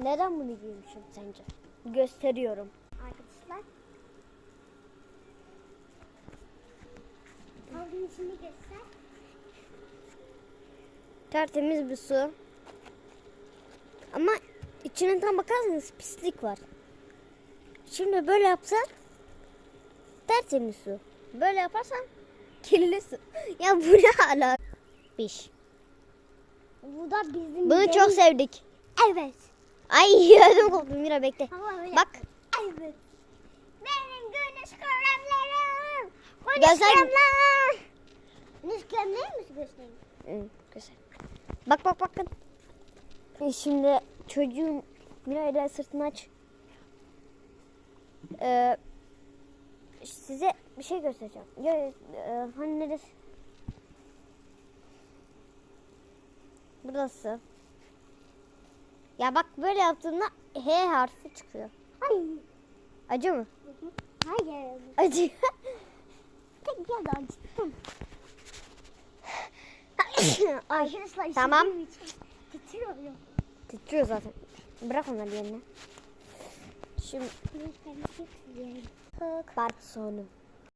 Neden bunu giymişim sence? Gösteriyorum. Arkadaşlar. Havlunun içini göster. Tertemiz bir su. Ama içine tam bakarsanız pislik var. Şimdi böyle yapsan tertemiz su. Böyle yaparsan kirli su. Ya bu ne hala? Piş. Bu da bizim Bunu çok sevdik. Evet. Ay ödüm koptu Mira bekle. Ama böyle. Bak Evet. Benim güneş kremlerim. Göster. kremler. Güneş kremleri mi göstereyim? Hı, güzel. Bak bak bakın. E, Şimdi çocuğun Mira ile sırtını aç. Ee, size bir şey göstereceğim. Ya, e, hani neresi? Burası. Ya bak böyle yaptığında H harfi çıkıyor. Hayır. Acı mı? Hayır. Acı. Tek yerden çıktım. Ay, Arkadaşlar tamam. Titriyorum. titriyor zaten. Bırak onları yerine. Şimdi Güneş kremi titriyorum. part sonu.